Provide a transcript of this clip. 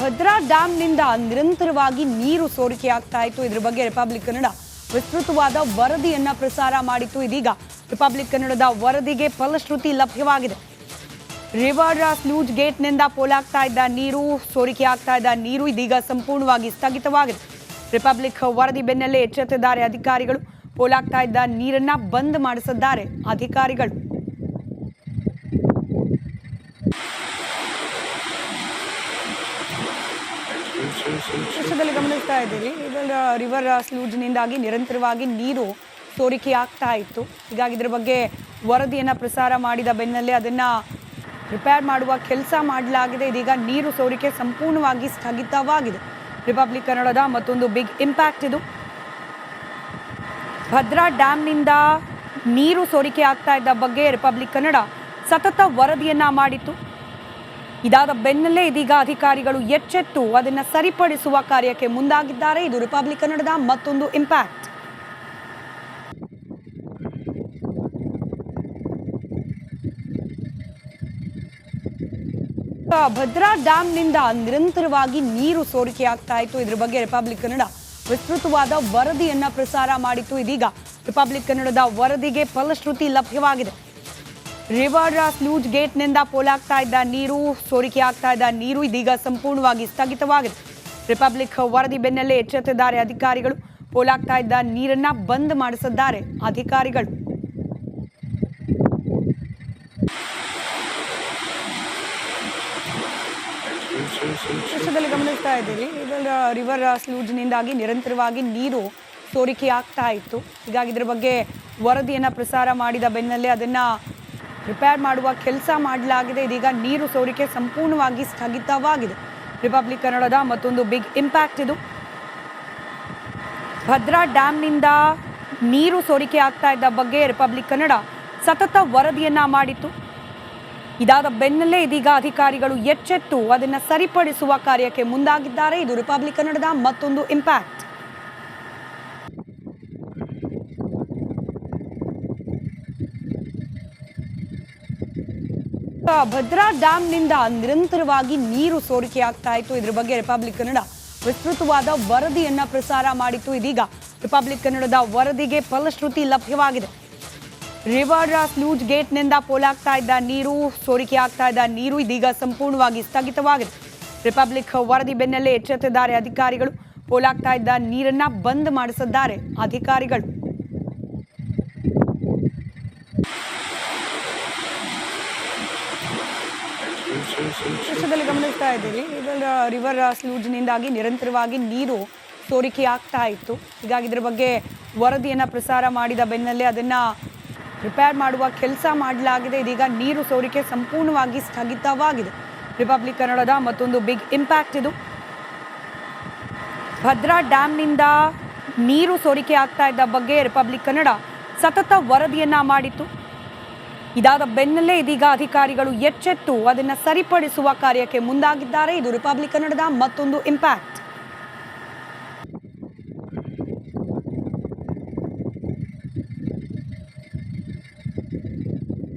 ಭದ್ರಾ ಡ್ಯಾಂನಿಂದ ನಿರಂತರವಾಗಿ ನೀರು ಸೋರಿಕೆಯಾಗ್ತಾ ಇತ್ತು. ಇದ್ರ ಬಗ್ಗೆ ರಿಪಬ್ಲಿಕ್ ಕನ್ನಡ ವಿಸ್ತೃತವಾದ ವರದಿಯನ್ನ ಪ್ರಸಾರ ಮಾಡಿತ್ತು. ಇದೀಗ ರಿಪಬ್ಲಿಕ್ ಕನ್ನಡದ ವರದಿಗೆ ಫಲಶ್ರುತಿ ಲಭ್ಯವಾಗಿದೆ. ರಿವರ್ ಸ್ಲೂಜ್ ಗೇಟ್ನಿಂದ ಪೋಲಾಗ್ತಾ ಇದ್ದ ನೀರು, ಸೋರಿಕೆ ಆಗ್ತಾ ಇದ್ದ ನೀರು ಇದೀಗ ಸಂಪೂರ್ಣವಾಗಿ ಸ್ಥಗಿತವಾಗಿದೆ. ರಿಪಬ್ಲಿಕ್ ವರದಿ ಬೆನ್ನಲ್ಲೇ ಎಚ್ಚೆತ್ತಿದ್ದಾರೆ ಅಧಿಕಾರಿಗಳು. ಪೋಲಾಗ್ತಾ ಇದ್ದ ನೀರನ್ನ ಬಂದ್ ಮಾಡಿಸಿದ್ದಾರೆ ಅಧಿಕಾರಿಗಳು. ದೃಶ್ಯದಲ್ಲಿ ಗಮನಿಸ್ತಾ ಇದ್ದೀರಿ. ಇದರ ರಿವರ್ ಸ್ಲೂಜ್ನಿಂದಾಗಿ ನಿರಂತರವಾಗಿ ನೀರು ಸೋರಿಕೆ ಆಗ್ತಾ ಇತ್ತು. ಹೀಗಾಗಿ ಇದರ ಬಗ್ಗೆ ವರದಿಯನ್ನು ಪ್ರಸಾರ ಮಾಡಿದ ಬೆನ್ನಲ್ಲೇ ಅದನ್ನು ರಿಪೇರ್ ಮಾಡುವ ಕೆಲಸ ಮಾಡಲಾಗಿದೆ. ಇದೀಗ ನೀರು ಸೋರಿಕೆ ಸಂಪೂರ್ಣವಾಗಿ ಸ್ಥಗಿತವಾಗಿದೆ. ರಿಪಬ್ಲಿಕ್ ಕನ್ನಡದ ಮತ್ತೊಂದು ಬಿಗ್ ಇಂಪ್ಯಾಕ್ಟ್ ಇದು. ಭದ್ರಾ ಡ್ಯಾಮ್ನಿಂದ ನೀರು ಸೋರಿಕೆ ಆಗ್ತಾ ಇದ್ದ ಬಗ್ಗೆ ರಿಪಬ್ಲಿಕ್ ಕನ್ನಡ ಸತತ ವರದಿಯನ್ನು ಮಾಡಿತ್ತು. ಇದಾದ ಬೆನ್ನಲ್ಲೇ ಇದೀಗ ಅಧಿಕಾರಿಗಳು ಎಚ್ಚೆತ್ತು ಅದನ್ನ ಸರಿಪಡಿಸುವ ಕಾರ್ಯಕ್ಕೆ ಮುಂದಾಗಿದ್ದಾರೆ. ಇದು ರಿಪಬ್ಲಿಕ್ ಕನ್ನಡದ ಮತ್ತೊಂದು ಇಂಪ್ಯಾಕ್ಟ್ ಭದ್ರಾ ಡ್ಯಾಂನಿಂದ ನಿರಂತರವಾಗಿ ನೀರು ಸೋರಿಕೆ ಆಗ್ತಾ ಇತ್ತು. ಇದ್ರ ಬಗ್ಗೆ ರಿಪಬ್ಲಿಕ್ ಕನ್ನಡ ವಿಸ್ತೃತವಾದ ವರದಿಯನ್ನ ಪ್ರಸಾರ ಮಾಡಿತ್ತು. ಇದೀಗ ರಿಪಬ್ಲಿಕ್ ಕನ್ನಡದ ವರದಿಗೆ ಫಲಶ್ರುತಿ ಲಭ್ಯವಾಗಿದೆ. ರಿವರ್ ಸ್ಲೂಜ್ ಗೇಟ್ನಿಂದ ಪೋಲಾಗ್ತಾ ಇದ್ದ ನೀರು, ಸೋರಿಕೆ ಆಗ್ತಾ ಇದ್ದ ನೀರು ಇದೀಗ ಸಂಪೂರ್ಣವಾಗಿ ಸ್ಥಗಿತವಾಗಿದೆ. ರಿಪಬ್ಲಿಕ್ ವರದಿ ಬೆನ್ನಲ್ಲೇ ಎಚ್ಚೆತ್ತಿದ್ದಾರೆ ಅಧಿಕಾರಿಗಳು. ಪೋಲಾಗ್ತಾ ಇದ್ದ ನೀರನ್ನ ಬಂದ್ ಮಾಡಿಸಿದ್ದಾರೆ ಅಧಿಕಾರಿಗಳು. ದೃಶ್ಯದಲ್ಲಿ ಗಮನಿಸ್ತಾ ಇದ್ದೀರಿ, ಇದರ ರಿವರ್ ಸ್ಲೂಜ್ನಿಂದಾಗಿ ನಿರಂತರವಾಗಿ ನೀರು ಸೋರಿಕೆ ಆಗ್ತಾ ಇತ್ತು. ಹೀಗಾಗಿ ಇದರ ಬಗ್ಗೆ ವರದಿಯನ್ನು ಪ್ರಸಾರ ಮಾಡಿದ ಬೆನ್ನಲ್ಲೇ ಅದನ್ನ ರಿಪೇರ್ ಮಾಡುವ ಕೆಲಸ ಮಾಡಲಾಗಿದೆ. ಇದೀಗ ನೀರು ಸೋರಿಕೆ ಸಂಪೂರ್ಣವಾಗಿ ಸ್ಥಗಿತವಾಗಿದೆ. ರಿಪಬ್ಲಿಕ್ ಕನ್ನಡದ ಮತ್ತೊಂದು ಬಿಗ್ ಇಂಪ್ಯಾಕ್ಟ್ ಇದು. ಭದ್ರಾ ಡ್ಯಾಮ್ನಿಂದ ನೀರು ಸೋರಿಕೆ ಆಗ್ತಾ ಇದ್ದ ಬಗ್ಗೆ ರಿಪಬ್ಲಿಕ್ ಕನ್ನಡ ಸತತ ವರದಿಯನ್ನ ಮಾಡಿತ್ತು. ಇದಾದ ಬೆನ್ನಲ್ಲೇ ಇದೀಗ ಅಧಿಕಾರಿಗಳು ಎಚ್ಚೆತ್ತು ಅದನ್ನು ಸರಿಪಡಿಸುವ ಕಾರ್ಯಕ್ಕೆ ಮುಂದಾಗಿದ್ದಾರೆ. ಇದು ರಿಪಬ್ಲಿಕ್ ಕನ್ನಡದ ಮತ್ತೊಂದು ಇಂಪ್ಯಾಕ್ಟ್ ಭದ್ರಾ ಡ್ಯಾಂನಿಂದ ನಿರಂತರವಾಗಿ ನೀರು ಸೋರಿಕೆ ಆಗ್ತಾ ಇತ್ತು. ಇದ್ರ ಬಗ್ಗೆ ರಿಪಬ್ಲಿಕ್ ಕನ್ನಡ ವಿಸ್ತೃತವಾದ ವರದಿಯನ್ನ ಪ್ರಸಾರ ಮಾಡಿತ್ತು. ಇದೀಗ ರಿಪಬ್ಲಿಕ್ ಕನ್ನಡದ ವರದಿಗೆ ಫಲಶ್ರುತಿ ಲಭ್ಯವಾಗಿದೆ. ರಿವರ್ ಸ್ಲೂಜ್ ಗೇಟ್ನಿಂದ ಪೋಲಾಗ್ತಾ ಇದ್ದ ನೀರು ಸೋರಿಕೆ ಆಗ್ತಾ ಇದ್ದ ನೀರು ಇದೀಗ ಸಂಪೂರ್ಣವಾಗಿ ಸ್ಥಗಿತವಾಗಿದೆ. ರಿಪಬ್ಲಿಕ್ ವರದಿ ಬೆನ್ನಲ್ಲೇ ಎಚ್ಚೆತ್ತಿದ್ದಾರೆ ಅಧಿಕಾರಿಗಳು. ಪೋಲಾಗ್ತಾ ಇದ್ದ ನೀರನ್ನ ಬಂದ್ ಮಾಡಿಸಿದ್ದಾರೆ ಅಧಿಕಾರಿಗಳು. ದೃಶ್ಯದಲ್ಲಿ ಗಮನಿಸ್ತಾ ಇದ್ದೀರಿ ಇದರ ರಿವರ್ ಸ್ಲೂಜ್ನಿಂದಾಗಿ ನಿರಂತರವಾಗಿ ನೀರು ಸೋರಿಕೆ ಆಗ್ತಾ ಇತ್ತು. ಹೀಗಾಗಿ ಇದರ ಬಗ್ಗೆ ವರದಿಯನ್ನು ಪ್ರಸಾರ ಮಾಡಿದ ಬೆನ್ನಲ್ಲೇ ಅದನ್ನ ರಿಪೇರ್ ಮಾಡುವ ಕೆಲಸ ಮಾಡಲಾಗಿದೆ. ಇದೀಗ ನೀರು ಸೋರಿಕೆ ಸಂಪೂರ್ಣವಾಗಿ ಸ್ಥಗಿತವಾಗಿದೆ. ರಿಪಬ್ಲಿಕ್ ಕನ್ನಡದ ಮತ್ತೊಂದು ಬಿಗ್ ಇಂಪ್ಯಾಕ್ಟ್ ಇದು. ಭದ್ರಾ ಡ್ಯಾಮ್ನಿಂದ ನೀರು ಸೋರಿಕೆ ಆಗ್ತಾ ಇದ್ದ ಬಗ್ಗೆ ರಿಪಬ್ಲಿಕ್ ಕನ್ನಡ ಸತತ ವರದಿಯನ್ನು ಮಾಡಿತ್ತು. ಇದಾದ ಬೆನ್ನಲ್ಲೇ ಇದೀಗ ಅಧಿಕಾರಿಗಳು ಎಚ್ಚೆತ್ತು ಅದನ್ನು ಸರಿಪಡಿಸುವ ಕಾರ್ಯಕ್ಕೆ ಮುಂದಾಗಿದ್ದಾರೆ. ಇದು ರಿಪಬ್ಲಿಕ್ ಕನ್ನಡದ ಮತ್ತೊಂದು ಇಂಪ್ಯಾಕ್ಟ್